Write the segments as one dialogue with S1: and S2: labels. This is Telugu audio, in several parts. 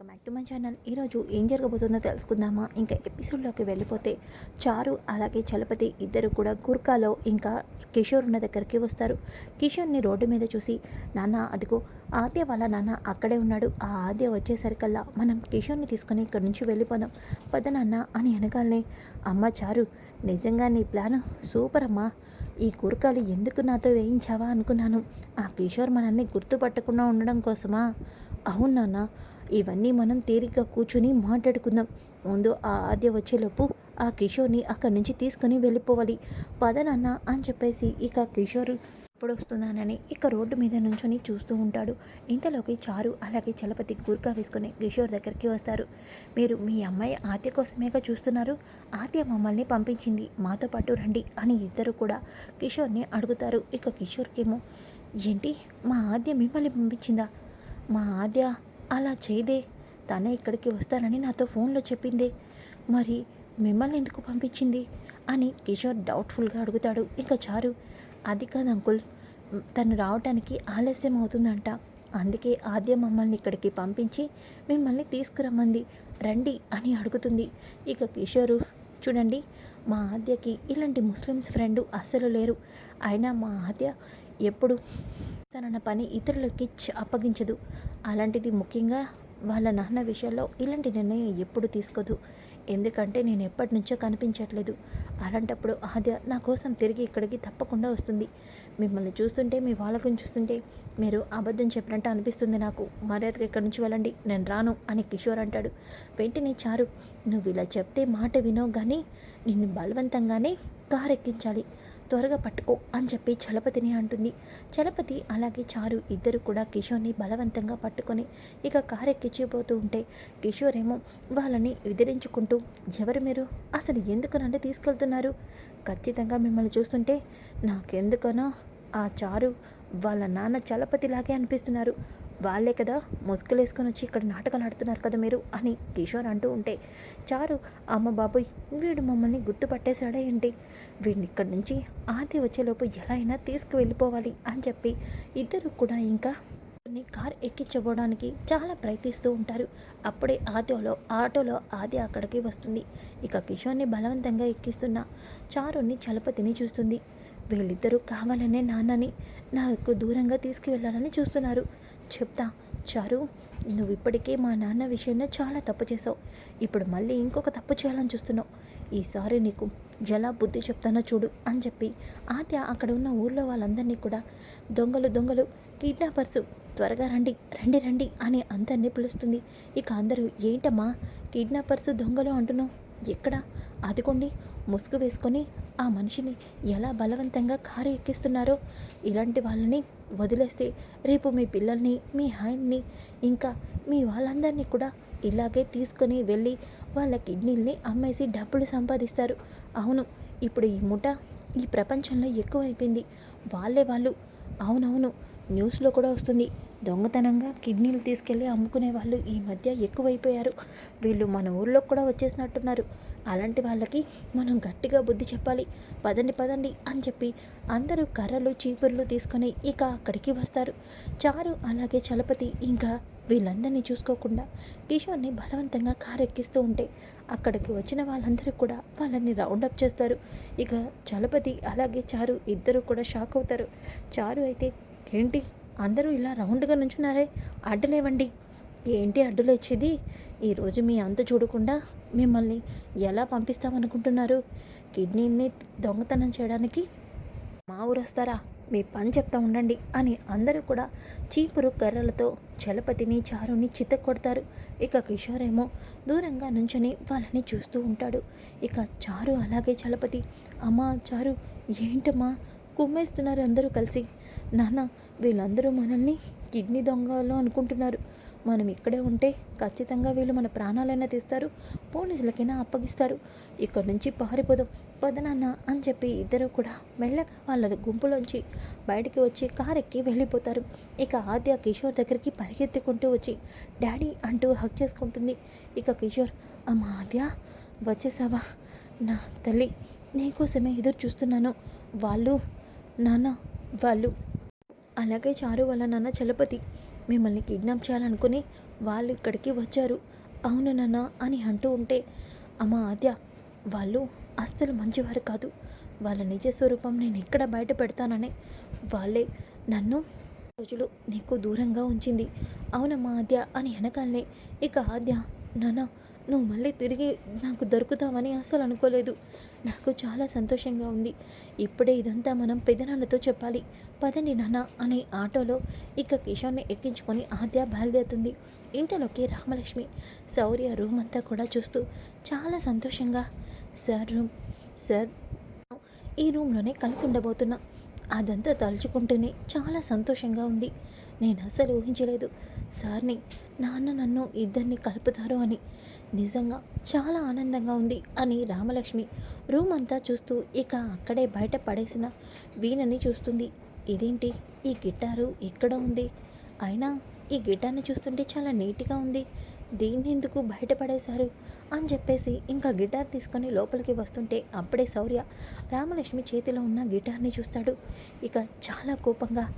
S1: Welcome back to my channel. ఈరోజు ఏం జరగబోతుందో తెలుసుకుందామా? ఇంకా ఎపిసోడ్లోకి వెళ్ళిపోతే చారు అలాగే చలపతి ఇద్దరు కూడా గుర్కాలో ఇంకా కిషోర్ ఉన్న దగ్గరికి వస్తారు. కిషోర్ని రోడ్డు మీద చూసి నాన్న అదిగో ఆద్య వాళ్ళ నాన్న అక్కడే ఉన్నాడు. ఆ ఆద్య వచ్చేసరికల్లా మనం కిషోర్ని తీసుకొని ఇక్కడి నుంచి వెళ్ళిపోదాం. పద నాన్న అని అనగానే అమ్మ చారు నిజంగా నీ ప్లాన్ సూపర్ అమ్మా. ఈ కూరకాలు ఎందుకు నాతో వేయించావా అనుకున్నాను. ఆ కిషోర్ మనల్ని గుర్తుపట్టకుండా ఉండడం కోసమా? అవును నాన్న. ఇవన్నీ మనం తేలిగ్గా కూర్చుని మాట్లాడుకుందాం. ముందు ఆ ఆద్య వచ్చేలోపు ఆ కిషోర్ని అక్కడి నుంచి తీసుకొని వెళ్ళిపోవాలి. పద నాన్న అని చెప్పేసి ఇక కిషోర్ ఎప్పుడు వస్తున్నానని ఇక రోడ్డు మీద నుంచొని చూస్తూ ఉంటాడు. ఇంతలోకి చారు అలాగే చలపతి గుర్కా వేసుకొని కిషోర్ దగ్గరికి వస్తారు. మీరు మీ అమ్మాయి ఆద్య కోసమేగా చూస్తున్నారు? ఆద్య మమ్మల్ని పంపించింది. మాతో పాటు రండి అని ఇద్దరు కూడా కిషోర్ని అడుగుతారు. ఇక కిషోర్కేమో ఏంటి? మా ఆద్య మిమ్మల్ని పంపించిందా? మా ఆద్య అలా చేయదే. తనే ఇక్కడికి వస్తానని నాతో ఫోన్లో చెప్పిందే. మరి మిమ్మల్ని ఎందుకు పంపించింది? అని కిషోర్ డౌట్ఫుల్గా అడుగుతాడు. ఇంకా చారు. అది కాదు అంకుల్. తను రావడానికి ఆలస్యం అవుతుందంట. అందుకే ఆద్య మమ్మల్ని ఇక్కడికి పంపించి మిమ్మల్ని తీసుకురమ్మంది. రండి అని అడుగుతుంది. ఇక కిషోరు చూడండి మా ఆద్యకి ఇలాంటి ముస్లిమ్స్ ఫ్రెండ్ అస్సలు లేరు. అయినా మా ఆద్య ఎప్పుడు తనన్న పని ఇతరులకి అప్పగించదు. అలాంటిది ముఖ్యంగా వాళ్ళ నాన్న విషయంలో ఇలాంటి నిర్ణయం ఎప్పుడు తీసుకోదు. ఎందుకంటే నేను ఎప్పటి నుంచో కనిపించట్లేదు. అలాంటప్పుడు ఆద్య నా కోసం తిరిగి ఇక్కడికి తప్పకుండా వస్తుంది. మిమ్మల్ని చూస్తుంటే మీ వాళ్ళకుని చూస్తుంటే మీరు అబద్ధం చెప్పినట్టు అనిపిస్తుంది నాకు. మర్యాదగా ఇక్కడి నుంచి వెళ్ళండి. నేను రాను అని కిషోర్ అంటాడు. వెంటనే చారు నువ్వు ఇలా చెప్తే మాట వినో కానీ నిన్ను బలవంతంగానే కారు ఎక్కించాలి త్వరగా పట్టుకో అని చెప్పి చలపతిని అంటుంది. చలపతి అలాగే చారు ఇద్దరు కూడా కిషోర్ని బలవంతంగా పట్టుకొని ఇక కారెక్కిచ్చిపోతూ ఉంటే కిషోర్ ఏమో వాళ్ళని ఎదిరించుకుంటూ ఎవరు మీరు? అసలు ఎందుకు నన్ను తీసుకెళ్తున్నారు? ఖచ్చితంగా మిమ్మల్ని చూస్తుంటే నాకెందుకనో ఆ చారు వాళ్ళ నాన్న చలపతిలాగే అనిపిస్తున్నారు. వాళ్ళే కదా ముసుగులేసుకొని వచ్చి ఇక్కడ నాటకాలు ఆడుతున్నారు కదా మీరు అని కిషోర్ అంటూ ఉంటే చారు అమ్మ బాబోయ్ వీడు మమ్మల్ని గుర్తుపట్టేశాడే ఏంటి? వీడిని ఇక్కడి నుంచి ఆది వచ్చేలోపు ఎలా అయినా తీసుకువెళ్ళిపోవాలి అని చెప్పి ఇద్దరు కూడా ఇంకా ని కార్ ఎక్కించబోవడానికి చాలా ప్రయత్నిస్తూ ఉంటారు. అప్పుడే ఆటోలో ఆటోలో ఆది అక్కడికి వస్తుంది. ఇక కిషోర్ని బలవంతంగా ఎక్కిస్తున్న చారుని చలపతిని చూస్తుంది. వీళ్ళిద్దరూ కావాలనే నాన్నని నాకు దూరంగా తీసుకువెళ్ళాలని చూస్తున్నారు. చెప్తా. చారు నువ్వు ఇప్పటికే మా నాన్న విషయంలో చాలా తప్పు చేసావు ఇప్పుడు మళ్ళీ ఇంకొక తప్పు చేయాలని చూస్తున్నావు. ఈసారి నీకు ఎలా బుద్ధి చెప్తానో చూడు అని చెప్పి ఆద్య అక్కడ ఉన్న ఊర్లో వాళ్ళందరినీ కూడా దొంగలు దొంగలు కిడ్నాపర్స్ త్వరగా రండి రండి రండి అని అందరినీ పిలుస్తుంది. ఇక అందరూ ఏంటమ్మా కిడ్నాపర్స్ దొంగలు అంటున్నావు? ఎక్కడ? అదిగోండి ముసుగు వేసుకొని ఆ మనిషిని ఎలా బలవంతంగా కారు ఎక్కిస్తున్నారో ఇలాంటి వాళ్ళని వదిలేస్తే రేపు మీ పిల్లల్ని మీ ఆయన్ని ఇంకా మీ వాళ్ళందరినీ కూడా ఇలాగే తీసుకొని వెళ్ళి వాళ్ళ కిడ్నీల్ని అమ్మేసి డబ్బులు సంపాదిస్తారు. అవును ఇప్పుడు ఈ ముఠ ఈ ప్రపంచంలో ఎక్కువైపోయింది. వాళ్ళే వాళ్ళు. అవునవును న్యూస్లో కూడా వస్తుంది. దొంగతనంగా కిడ్నీలు తీసుకెళ్ళి అమ్ముకునే వాళ్ళు ఈ మధ్య ఎక్కువైపోయారు. వీళ్ళు మన ఊర్లో కూడా వచ్చేసినట్టున్నారు. అలాంటి వాళ్ళకి మనం గట్టిగా బుద్ధి చెప్పాలి. పదండి పదండి అని చెప్పి అందరూ కర్రలు చీపుర్లు తీసుకొని ఇక అక్కడికి వస్తారు. చారు అలాగే చలపతి ఇంకా వీళ్ళందరినీ చూసుకోకుండా కిషోర్ని బలవంతంగా కారు ఎక్కిస్తూ ఉంటే అక్కడికి వచ్చిన వాళ్ళందరూ కూడా వాళ్ళని రౌండప్ చేస్తారు. ఇక చలపతి అలాగే చారు ఇద్దరు కూడా షాక్ అవుతారు. చారు అయితే ఏంటి? అందరూ ఇలా రౌండ్గా నుంచున్నారే. అడ్డులేవండి. ఏంటి అడ్డులేచేది? ఈరోజు మీ అంత చూడకుండా మిమ్మల్ని ఎలా పంపిస్తామనుకుంటున్నారు? కిడ్నీని దొంగతనం చేయడానికి మా ఊరు వస్తారా? మీ పని చెప్తా ఉండండి అని అందరూ కూడా చీపురు కర్రలతో చలపతిని చారుని చిత్త కొడతారు ఇక కిషోర్ ఏమో దూరంగా నుంచొని వాళ్ళని చూస్తూ ఉంటాడు. ఇక చారు అలాగే చలపతి అమ్మా చారు ఏంటమ్మా? కుమ్మేస్తున్నారు అందరూ కలిసి. నాన్న వీళ్ళందరూ మనల్ని కిడ్నీ దొంగలు అనుకుంటున్నారు. మనం ఇక్కడే ఉంటే ఖచ్చితంగా వీళ్ళు మన ప్రాణాలైనా తీస్తారు పోలీసులకైనా అప్పగిస్తారు. ఇక్కడ నుంచి పారిపోదాం పదనాన్న అని చెప్పి ఇద్దరు కూడా మెల్లగా వాళ్ళ గుంపులోంచి బయటికి వచ్చి కార్ ఎక్కి వెళ్ళిపోతారు. ఇక ఆద్య కిషోర్ దగ్గరికి పరిగెత్తుకుంటూ వచ్చి డాడీ అంటూ హక్ చేసుకుంటుంది. ఇక కిషోర్ అమ్మ ఆద్య వచ్చేసావా? నా తల్లి నీకోసమే ఎదురు చూస్తున్నాను. వాళ్ళు నాన్న వాళ్ళు అలాగే చారు వాళ్ళ నాన్న చలపతి మిమ్మల్ని కిడ్నాప్ చేయాలనుకుని వాళ్ళు ఇక్కడికి వచ్చారు. అవును నాన్న అని అంటూ ఉంటే అమ్మ ఆద్య వాళ్ళు అస్సలు మంచివారు కాదు. వాళ్ళ నిజ స్వరూపం నేను ఎక్కడ బయట పెడతానని వాళ్ళే నన్ను రోజులు నీకు దూరంగా ఉంచింది. అవునమ్మా ఆద్య అని వెనకాలనే ఇక ఆద్య నాన్న నువ్వు మళ్ళీ తిరిగి నాకు దొరుకుతావని అస్సలు అనుకోలేదు. నాకు చాలా సంతోషంగా ఉంది. ఇప్పుడే ఇదంతా మనం పెదనాన్నతో చెప్పాలి. పదండి నాన్న అనే ఆటోలో ఇక కిషోర్ని ఎక్కించుకొని ఆద్య బయలుదేరుతుంది. ఇంతలోకి రామలక్ష్మి శౌర్య రూమ్ అంతా కూడా చూస్తూ చాలా సంతోషంగా సార్ రూమ్ సార్ ఈ రూమ్లోనే కలిసి ఉండబోతున్నా. అదంతా తలుచుకుంటూనే చాలా సంతోషంగా ఉంది. నేను అస్సలు ఊహించలేదు. సార్ని నాన్న నన్ను ఇద్దరిని కలుపుతారు అని నిజంగా చాలా ఆనందంగా ఉంది అని రామలక్ష్మి రూమ్ అంతా చూస్తూ ఇక అక్కడే బయట పడేసిన వీణని చూస్తుంది. ఇదేంటి? ఈ గిటారు ఎక్కడ ఉంది? అయినా ఈ గిటార్ని చూస్తుంటే చాలా నీట్గా ఉంది. దీన్ని ఎందుకు బయటపడేశారు అని చెప్పేసి ఇంకా గిటార్ తీసుకొని లోపలికి వస్తుంటే అప్పుడే శౌర్య రామలక్ష్మి చేతిలో ఉన్న గిటార్ని చూస్తాడు. ఇక చాలా కోపంగా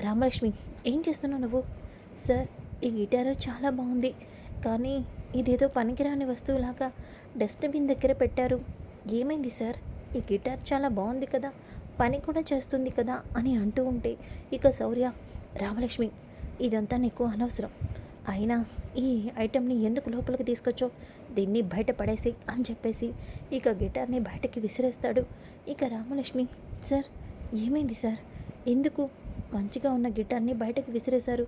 S1: రామలక్ష్మి ఏం చేస్తున్నావు నువ్వు? సార్ ఈ గిటార్ చాలా బాగుంది. కానీ ఇదేదో పనికిరాని వస్తువులాగా డస్ట్బిన్ దగ్గర పెట్టారు. ఏమైంది సార్? ఈ గిటార్ చాలా బాగుంది కదా పని కూడా చేస్తుంది కదా అని అంటూ ఉంటే ఇక శౌర్య రామలక్ష్మి ఇదంతా నీకు అనవసరం. అయినా ఈ ఐటెంని ఎందుకు లోపలికి తీసుకొచ్చో దీన్ని బయట పడేసి అని చెప్పేసి ఇక గిటార్ని బయటకి విసిరేస్తాడు. ఇక రామలక్ష్మి సార్ ఏమైంది సార్? ఎందుకు? మంచిగా ఉన్న గిటార్ని బయటకు విసిరేశారు.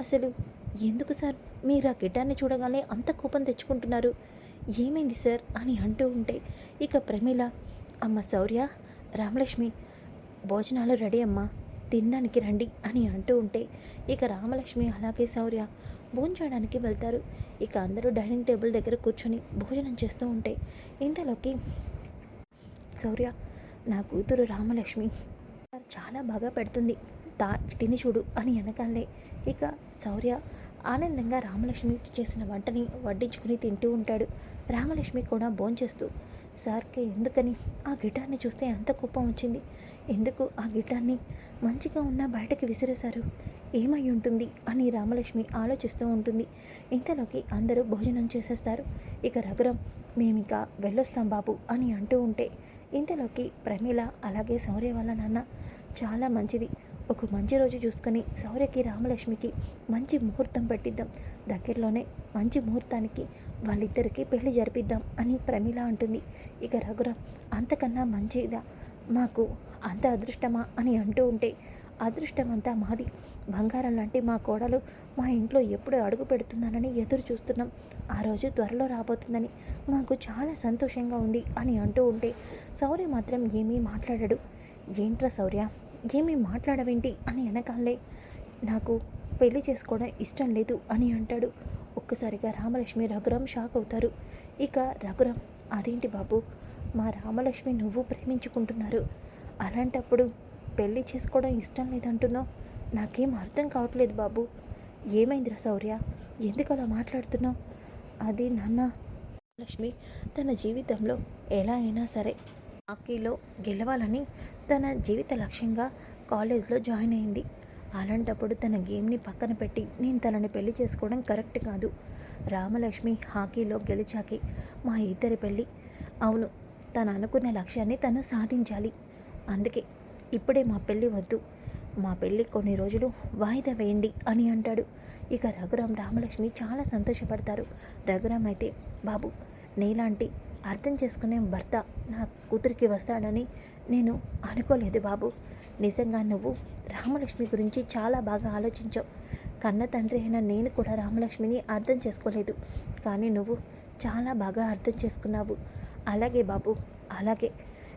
S1: అసలు ఎందుకు సార్? మీరు ఆ గిడ్డాన్ని చూడగానే అంత కోపం తెచ్చుకుంటున్నారు. ఏమైంది సార్? అని అంటూ ఉంటే ఇక ప్రమీల అమ్మ శౌర్య రామలక్ష్మి భోజనాలు రెడీ అమ్మా తినడానికి రండి అని అంటూ ఉంటే ఇక రామలక్ష్మి అలాగే శౌర్య భోంచేయడానికి వెళ్తారు. ఇక అందరూ డైనింగ్ టేబుల్ దగ్గర కూర్చొని భోజనం చేస్తూ ఉంటే ఇంతలోకి శౌర్య నా కూతురు రామలక్ష్మి చాలా బాగా పెడుతుంది తా తిని చూడు అని వెనకాలే ఇక శౌర్య ఆనందంగా రామలక్ష్మి చేసిన వంటని వడ్డించుకుని తింటూ ఉంటాడు. రామలక్ష్మి కూడా భోంచేస్తూ సార్కి ఎందుకని? ఆ గిటార్ని చూస్తే అంత కోపం వచ్చింది. ఎందుకు ఆ గిటార్ని? మంచిగా ఉన్న బయటకి విసిరేశారు. ఏమై ఉంటుంది? అని రామలక్ష్మి ఆలోచిస్తూ ఉంటుంది. ఇంతలోకి అందరూ భోజనం చేసేస్తారు. ఇక రఘురం మేమింకా వెళ్ళొస్తాం బాబు అని అంటూ ఉంటే ఇంతలోకి ప్రమీల అలాగే శౌర్య వాళ్ళ నాన్న చాలా మంచిది. ఒక మంచి రోజు చూసుకొని శౌర్యకి రామలక్ష్మికి మంచి ముహూర్తం పెట్టిద్దాం. దగ్గరలోనే మంచి ముహూర్తానికి వాళ్ళిద్దరికీ పెళ్ళి జరిపిద్దాం అని ప్రమీల అంటుంది. ఇక రఘురామ్ అంతకన్నా మంచిదా? మాకు అంత అదృష్టమా? అని అంటూ ఉంటే అదృష్టం అంతా మాది. బంగారం లాంటి మా కోడలు మా ఇంట్లో ఎప్పుడు అడుగు పెడుతున్నానని ఎదురు చూస్తున్నాం. ఆ రోజు త్వరలో రాబోతుందని మాకు చాలా సంతోషంగా ఉంది అని అంటూ ఉంటే శౌర్య మాత్రం ఏమీ మాట్లాడాడు. ఏంట్రా శౌర్య ఏమీ మాట్లాడవేంటి అని వెనకాలే నాకు పెళ్ళి చేసుకోవడం ఇష్టం లేదు అని అంటాడు. ఒక్కసారిగా రామలక్ష్మి రఘురాం షాక్ అవుతారు. ఇక రఘురాం అదేంటి బాబు? మా రామలక్ష్మి నువ్వు ప్రేమించుకుంటున్నారు. అలాంటప్పుడు పెళ్ళి చేసుకోవడం ఇష్టం లేదంటున్నావు. నాకేం అర్థం కావట్లేదు బాబు. ఏమైందిరా శౌర్య? ఎందుకు అలా మాట్లాడుతున్నావు? అది నాన్న లక్ష్మి తన జీవితంలో ఎలా అయినా సరే హాకీలో గెలవాలని తన జీవిత లక్ష్యంగా కాలేజ్లో జాయిన్ అయింది. అలాంటప్పుడు తన గేమ్ని పక్కన పెట్టి నేను తనని పెళ్ళి చేసుకోవడం కరెక్ట్ కాదు. రామలక్ష్మి హాకీలో గెలిచాకే మా ఇద్దరి పెళ్ళి అవును తను అనుకున్న లక్ష్యాన్ని తను సాధించాలి. అందుకే ఇప్పుడే మా పెళ్ళి వద్దు. మా పెళ్ళి కొన్ని రోజులు వాయిదా వేయండి అని అంటాడు. ఇక రఘురాం రామలక్ష్మి చాలా సంతోషపడతారు. రఘురాం అయితే బాబు నీలాంటి అర్థం చేసుకునే భర్త నా కూతురికి వస్తాడని నేను అనుకోలేదు బాబు. నిజంగా నువ్వు రామలక్ష్మి గురించి చాలా బాగా ఆలోచించావు. కన్న తండ్రి అయిన నేను కూడా రామలక్ష్మిని అర్థం చేసుకోలేదు. కానీ నువ్వు చాలా బాగా అర్థం చేసుకున్నావు. అలాగే బాబు అలాగే.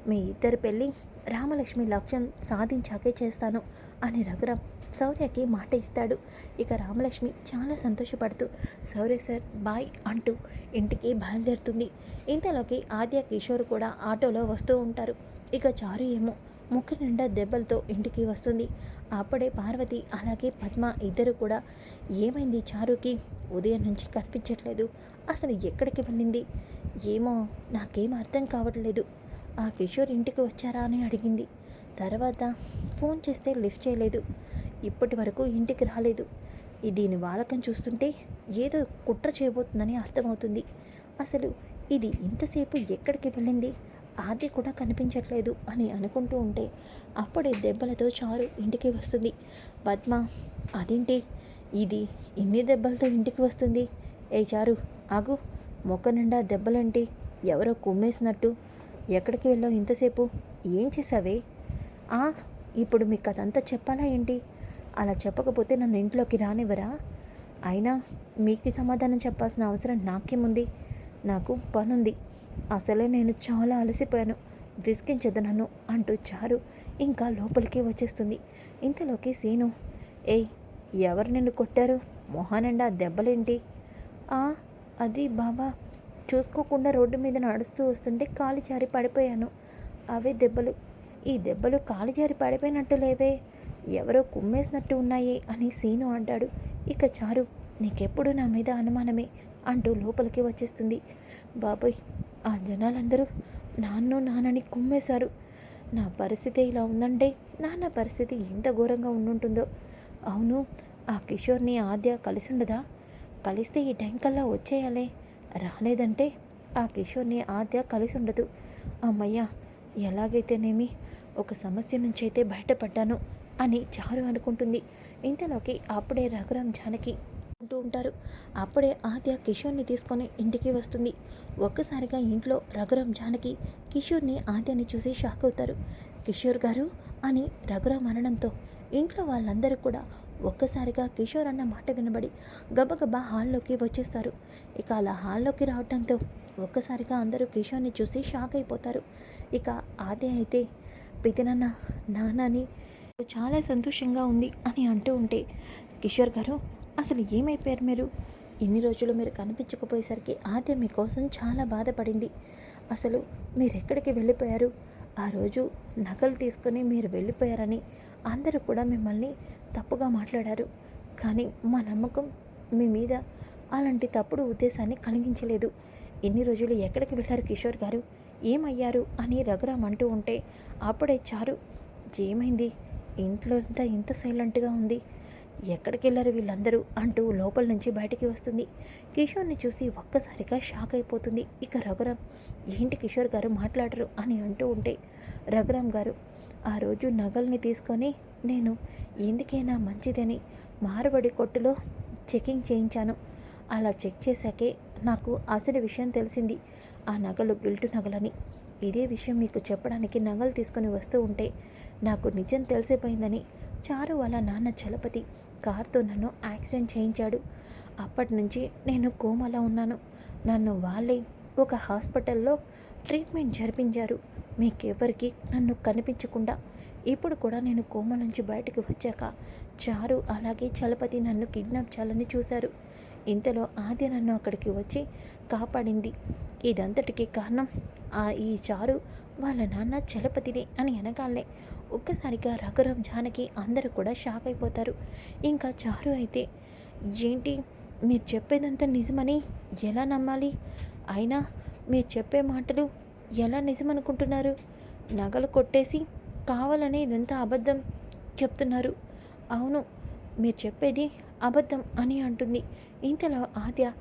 S1: మీ ఇద్దరి పెళ్ళి రామలక్ష్మి లక్ష్యం సాధించాకే చేస్తాను అని రఘురాం శౌర్యకి మాట ఇస్తాడు. ఇక రామలక్ష్మి చాలా సంతోషపడుతూ శౌర్య సార్ బాయ్ అంటూ ఇంటికి బయలుదేరుతుంది. ఇంతలోకి ఆద్య కిషోర్ కూడా ఆటోలో వస్తూ ఉంటారు. ఇక చారు ఏమో ముక్కు నిండా దెబ్బలతో ఇంటికి వస్తుంది. అప్పుడే పార్వతి అలాగే పద్మ ఇద్దరు కూడా ఏమైంది చారుకి? ఉదయం నుంచి కనిపించట్లేదు. అసలు ఎక్కడికి వెళ్ళింది? ఏమో నాకేం అర్థం కావట్లేదు. ఆ కిషోర్ ఇంటికి వచ్చారా? అని అడిగింది. తర్వాత ఫోన్ చేస్తే లిఫ్ట్ చేయలేదు. ఇప్పటి వరకు ఇంటికి రాలేదు. దీని వాలకం చూస్తుంటే ఏదో కుట్ర చేయబోతుందని అర్థమవుతుంది. అసలు ఇది ఇంతసేపు ఎక్కడికి వెళ్ళింది? ఆది కూడా కనిపించట్లేదు అని అనుకుంటూ ఉంటే అప్పుడే దెబ్బలతో చారు ఇంటికి వస్తుంది. పద్మ అదేంటి? ఇది ఇన్ని దెబ్బలతో ఇంటికి వస్తుంది? ఏ చారు ఆగు. మొక్క నిండా దెబ్బలేంటి? ఎవరో కుమ్మేసినట్టు. ఎక్కడికి వెళ్ళావు ఇంతసేపు? ఏం చేసావే ఆ ఇప్పుడు మీకు అదంతా చెప్పాలా ఏంటి? అలా చెప్పకపోతే నన్ను ఇంట్లోకి రానివ్వరా? అయినా మీకు సమాధానం చెప్పాల్సిన అవసరం నాకేముంది? నాకు పనుంది. అసలే నేను చాలా అలసిపోయాను. విసిగించదు నన్ను అంటూ చారు ఇంకా లోపలికి వచ్చేస్తుంది. ఇంతలోకి సీను ఏయ్ ఎవరు నిన్ను కొట్టారు? మొహానండా దెబ్బలేంటి? ఆ అది బాబా చూసుకోకుండా రోడ్డు మీద నడుస్తూ వస్తుంటే కాలు జారి పడిపోయాను. అవే దెబ్బలు. ఈ దెబ్బలు కాలు జారి పడిపోయినట్టు లేవే. ఎవరో కుమ్మేసినట్టు ఉన్నాయి అని సీను అంటాడు. ఇక చారు నీకెప్పుడు నా మీద అనుమానమే? అంటూ లోపలికి వచ్చేస్తుంది. బాబాయ్ ఆ జనాలందరూ నాన్ను నాన్నని కుమ్మేశారు. నా పరిస్థితి ఇలా ఉందంటే నాన్న పరిస్థితి ఎంత ఘోరంగా ఉండుంటుందో? అవును ఆ కిషోర్ని ఆద్య కలిసి ఉండదా కలిస్తే ఈ టైం కల్లా వచ్చేయాలే. రాలేదంటే ఆ కిషోర్ని ఆద్య కలిసి ఉండదు అమ్మయ్య ఎలాగైతేనేమి ఒక సమస్య నుంచి అయితే బయటపడ్డాను. అని చారు అనుకుంటుంది. ఇంతలోకి అప్పుడే రఘురామ్ జానకి అంటూ ఉంటారు. అప్పుడే ఆద్య కిషోర్ని తీసుకొని ఇంటికి వస్తుంది. ఒక్కసారిగా ఇంట్లో రఘురామ్ జానకి కిషోర్ని ఆద్యని చూసి షాక్ అవుతారు. కిషోర్ గారు అని రఘురామ్ అనడంతో ఇంట్లో వాళ్ళందరూ కూడా ఒక్కసారిగా కిషోర్ అన్న మాట వినబడి గబగబా హాల్లోకి వచ్చేస్తారు. ఇక అలా హాల్లోకి రావడంతో ఒక్కసారిగా అందరూ కిషోర్ని చూసి షాక్ అయిపోతారు. ఇక ఆద్య అయితే పితినన్న నాన్నని చాలా సంతోషంగా ఉంది అని అంటూ ఉంటే కిషోర్ గారు అసలు ఏమైపోయారు మీరు? ఇన్ని రోజులు మీరు కనిపించకపోయేసరికి ఆద్య మీకోసం చాలా బాధపడింది. అసలు మీరు ఎక్కడికి వెళ్ళిపోయారు? ఆ రోజు నగలు తీసుకొని మీరు వెళ్ళిపోయారని అందరూ కూడా మిమ్మల్ని తప్పుగా మాట్లాడారు. కానీ మా నమ్మకం మీ మీద అలాంటి తప్పుడు ఉద్దేశాన్ని కలిగించలేదు. ఎన్ని రోజులు ఎక్కడికి వెళ్ళారు కిషోర్ గారు? ఏమయ్యారు? అని రఘురామ్ అంటూ ఉంటే అప్పుడే చారు ఏమైంది? ఇంట్లో అంతా ఇంత సైలెంట్గా ఉంది. ఎక్కడికి వెళ్ళారు వీళ్ళందరూ? అంటూ లోపల నుంచి బయటికి వస్తుంది. కిషోర్ని చూసి ఒక్కసారిగా షాక్ అయిపోతుంది. ఇక రఘురామ్ ఏంటి కిషోర్ గారు మాట్లాడరు? అని అంటూ ఉంటే రఘురామ్ గారు ఆ రోజు నగల్ని తీసుకొని నేను ఎందుకైనా మంచిదని మారబడి కొట్టులో చెకింగ్ చేయించాను. అలా చెక్ చేశాకే నాకు అసలు విషయం తెలిసింది ఆ నగలు గిల్టు నగలని. ఇదే విషయం మీకు చెప్పడానికి నగలు తీసుకొని వస్తూ ఉంటే నాకు నిజం తెలిసిపోయిందని చారు వాళ్ళ నాన్న చలపతి కార్తో నన్ను యాక్సిడెంట్ చేయించాడు. అప్పటి నుంచి నేను కోమలో ఉన్నాను. నన్ను వాళ్ళే ఒక హాస్పిటల్లో ట్రీట్మెంట్ జరిపించారు. మీకెవరికి నన్ను కనిపించకుండా ఇప్పుడు కూడా నేను కోమ నుంచి బయటకు వచ్చాక చారు అలాగే చలపతి నన్ను కిడ్నాప్ చేయాలని చూశారు. ఇంతలో ఆది నన్ను అక్కడికి వచ్చి కాపాడింది. ఇదంతటికి కారణం ఆ ఈ చారు వాళ్ళ నాన్న చలపతిని అని అనగాలే ఒక్కసారిగా రఘురామ్ జానకి అందరూ కూడా షాక్ అయిపోతారు. ఇంకా చారు అయితే ఏంటి మీరు చెప్పేదంతా నిజమని ఎలా నమ్మాలి? అయినా మీరు చెప్పే మాటలు ఎలా నిజమనుకుంటున్నారు? నగలు కొట్టేసి కావాలని ఇదంతా అబద్ధం చెప్తున్నారు. అవును మీరు చెప్పేది అబద్ధం అని అంటుంది. ఇంతలో ఆద్య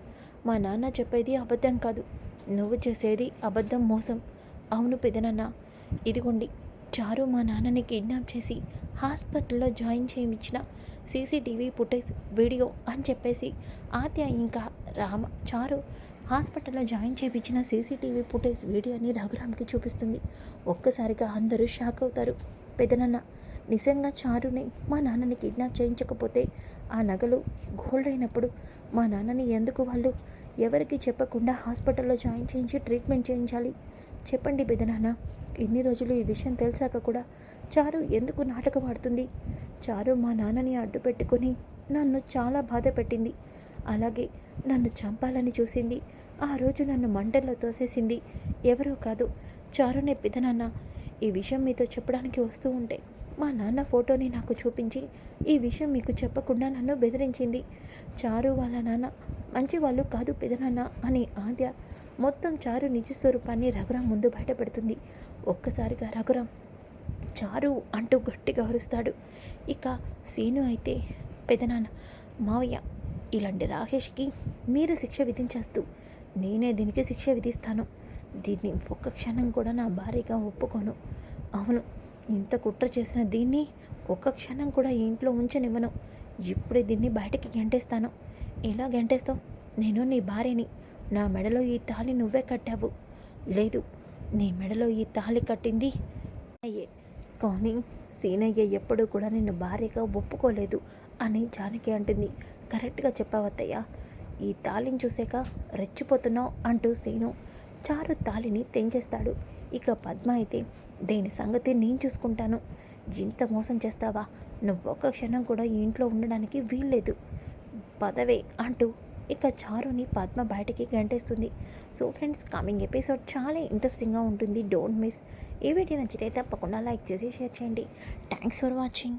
S1: మా నాన్న చెప్పేది అబద్ధం కాదు. నువ్వు చేసేది అబద్ధం మోసం. అవును పెదనన్న ఇదిగోండి. చారు మా నాన్నని కిడ్నాప్ చేసి హాస్పిటల్లో జాయిన్ చేయించిన సీసీటీవీ ఫుటేజ్ వీడియో అని చెప్పేసి ఆత్య ఇంకా రామ చారు హాస్పిటల్లో జాయిన్ చేయించిన సీసీటీవీ ఫుటేజ్ వీడియోని రఘురామ్కి చూపిస్తుంది. ఒక్కసారిగా అందరూ షాక్ అవుతారు. పెదనన్న నిజంగా చారుని మా నాన్నని కిడ్నాప్ చేయించకపోతే ఆ నగలు గోల్డ్ అయినప్పుడు మా నాన్నని ఎందుకు వాళ్ళు ఎవరికి చెప్పకుండా హాస్పిటల్లో జాయిన్ చేయించి ట్రీట్మెంట్ చేయించాలి? చెప్పండి పెదనాన్న ఇన్ని రోజులు ఈ విషయం తెలిసాక కూడా చారు ఎందుకు నాటకం ఆడుతుంది? చారు మా నాన్నని అడ్డు పెట్టుకొని నన్ను చాలా బాధ పెట్టింది. అలాగే నన్ను చంపాలని చూసింది. ఆ రోజు నన్ను మంటల్లో తోసేసింది. ఎవరో కాదు చారునే పిదనాన్న. ఈ విషయం మీతో చెప్పడానికి వస్తూ ఉంటే మా నాన్న ఫోటోని నాకు చూపించి ఈ విషయం మీకు చెప్పకుండా నన్ను బెదిరించింది. చారు వాళ్ళ నాన్న మంచి వాళ్ళు కాదు పెదనాన్న అని ఆద్య మొత్తం చారు నిజ స్వరూపాన్ని రఘురాం ముందు బయటపెడుతుంది. ఒక్కసారిగా రఘురాం చారు అంటూ గట్టిగా అరుస్తాడు. ఇక సీను అయితే పెదనాన్న మావయ్య ఇలాంటి రాకేష్కి మీరు శిక్ష విధించేస్తూ నేనే దీనికి శిక్ష విధిస్తాను. దీన్ని ఒక్క క్షణం కూడా నా భార్యగా ఒప్పుకోను. అవును ఇంత కుట్ర చేసిన దీన్ని ఒక్క క్షణం కూడా ఇంట్లో ఉంచనివ్వను. ఇప్పుడే దీన్ని బయటకి గెంటేస్తాను. ఎలా గెంటేస్తావు? నేను నీ భార్యని. నా మెడలో ఈ తాళి నువ్వే కట్టావు. లేదు నీ మెడలో ఈ తాళి కట్టింది అయ్యే. కానీ సీనయ్య ఎప్పుడూ కూడా నిన్ను భార్యగా ఒప్పుకోలేదు అని జానకి అంటుంది. కరెక్ట్గా చెప్పావత్తయ్య ఈ తాళిని చూసాక రెచ్చిపోతున్నావు అంటూ సీను చారు తాళిని తెంచేస్తాడు. ఇక పద్మ అయితే దేని సంగతి నేను చూసుకుంటాను. ఇంత మోసం చేస్తావా? నువ్వు ఒక్క క్షణం కూడా ఇంట్లో ఉండడానికి వీల్లేదు. పదవే అంటూ ఇక చారుని పద్మ బయటికి గంటేస్తుంది. సో ఫ్రెండ్స్ కమింగ్ ఎపిసోడ్ చాలా ఇంట్రెస్టింగ్గా ఉంటుంది. డోంట్ మిస్ ఈ వీడియో నచ్చితే తప్పకుండా లైక్ చేసి షేర్ చేయండి. Thanks for watching